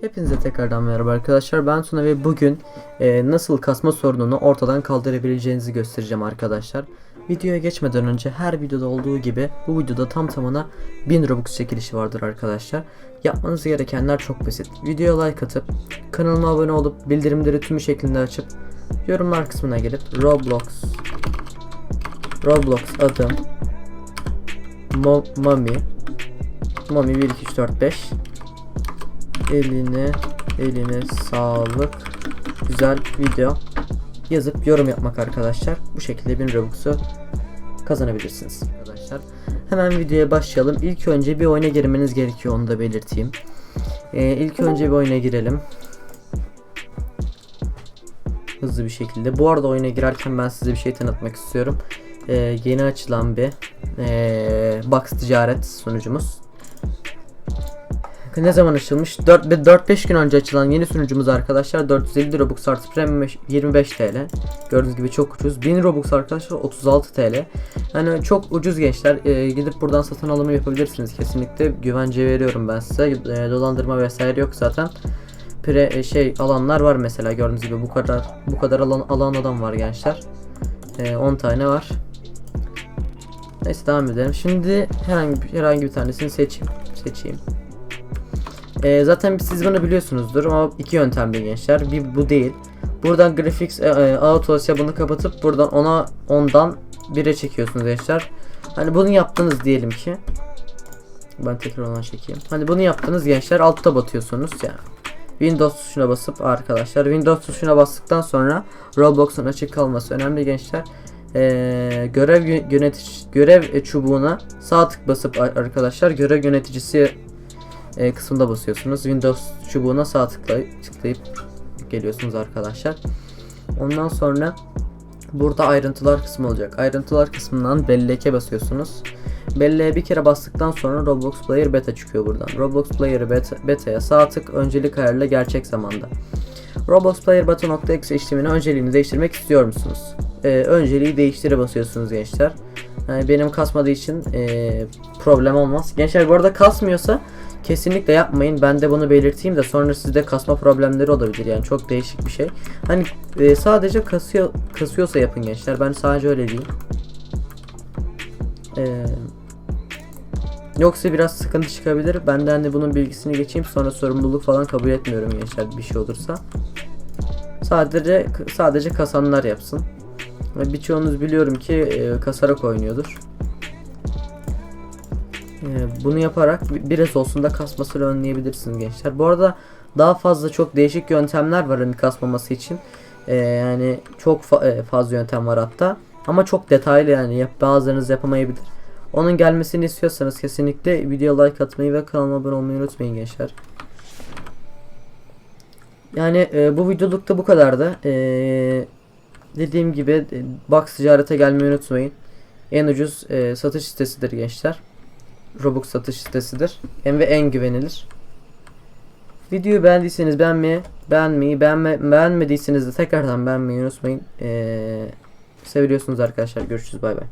Hepinize tekrardan merhaba arkadaşlar. Ben Tuna ve bugün e, nasıl kasma sorununu ortadan kaldırabileceğinizi göstereceğim arkadaşlar. Videoya geçmeden önce her videoda olduğu gibi bu videoda tam tamına 1000 Robux çekilişi vardır arkadaşlar. Yapmanız gerekenler çok basit. Videoya like atıp kanalıma abone olup bildirimleri tümü şeklinde açıp yorumlar kısmına gelip Roblox Roblox adım Mami Mami 1 2 3 4 5 Eline eline sağlık. Güzel video yazıp yorum yapmak arkadaşlar. Bu şekilde bir Robux'u kazanabilirsiniz arkadaşlar. Hemen videoya başlayalım. İlk önce bir oyuna girmeniz gerekiyor onu da belirteyim. Ee, ilk önce bir oyuna girelim. Hızlı bir şekilde. Bu arada oyuna girerken ben size bir şey tanıtmak istiyorum. Ee, yeni açılan bir ee, Box ticaret sunucumuz. Ne zaman açılmış? 4-5 gün önce açılan yeni sunucumuz arkadaşlar 450 Robux artı Premium 25 TL. Gördüğünüz gibi çok ucuz. 1000 Robux arkadaşlar 36 TL. Yani çok ucuz gençler. Ee, gidip buradan satın alımı yapabilirsiniz kesinlikle. Güvence veriyorum ben size. Ee, dolandırma vesaire yok zaten. Pre e, şey alanlar var mesela gördüğünüz gibi bu kadar bu kadar alan alan adam var gençler. Ee, 10 tane var. Neyse devam edelim. Şimdi herhangi herhangi bir tanesini seçeyim. Seçeyim. Ee, zaten siz bunu biliyorsunuzdur ama iki yöntemli gençler. Bir bu değil. Buradan Graphics e, e, Auto hesabını kapatıp buradan ona ondan 1'e çekiyorsunuz gençler. Hani bunu yaptınız diyelim ki. Ben tekrar ona çekeyim. Hani bunu yaptınız gençler altta batıyorsunuz yani. Windows tuşuna basıp arkadaşlar Windows tuşuna bastıktan sonra Roblox'un açık kalması önemli gençler. Ee, görev yö- yönetici görev çubuğuna sağ tık basıp ar- arkadaşlar görev yöneticisi e, kısmında basıyorsunuz. Windows çubuğuna sağ tıklayıp, tıklayıp geliyorsunuz arkadaşlar. Ondan sonra burada ayrıntılar kısmı olacak. Ayrıntılar kısmından belleke basıyorsunuz. Belleğe bir kere bastıktan sonra Roblox Player Beta çıkıyor buradan. Roblox Player Beta, Beta'ya sağ tık öncelik ayarla gerçek zamanda. Roblox Player Beta.exe işlemini önceliğini değiştirmek istiyor musunuz? Ee, önceliği değiştire basıyorsunuz gençler. Yani benim kasmadığı için ee, problem olmaz. Gençler bu arada kasmıyorsa kesinlikle yapmayın. Ben de bunu belirteyim de sonra sizde kasma problemleri olabilir. Yani çok değişik bir şey. Hani e, sadece kasıyor kasıyorsa yapın gençler. Ben sadece öyle diyeyim. Ee, yoksa biraz sıkıntı çıkabilir. Ben de hani bunun bilgisini geçeyim. Sonra sorumluluk falan kabul etmiyorum gençler bir şey olursa. Sadece sadece kasanlar yapsın. Birçoğunuz biliyorum ki e, kasarak oynuyordur. Ee, bunu yaparak bi- biraz olsun da kasmasını önleyebilirsiniz gençler. Bu arada daha fazla çok değişik yöntemler var hani kasmaması için. Ee, yani çok fa- e, fazla yöntem var hatta. Ama çok detaylı yani yap bazılarınız yapamayabilir. Onun gelmesini istiyorsanız kesinlikle video like atmayı ve kanalıma abone olmayı unutmayın gençler. Yani e, bu videoluk da bu kadardı. E, dediğim gibi e, Box ticarete gelmeyi unutmayın. En ucuz e, satış sitesidir gençler. Robux satış sitesidir. Hem ve en güvenilir. Videoyu beğendiyseniz beğenmeyi, beğenmeyi, beğenme, beğenmediyseniz de tekrardan beğenmeyi unutmayın. Ee, seviyorsunuz arkadaşlar. Görüşürüz. Bay bay.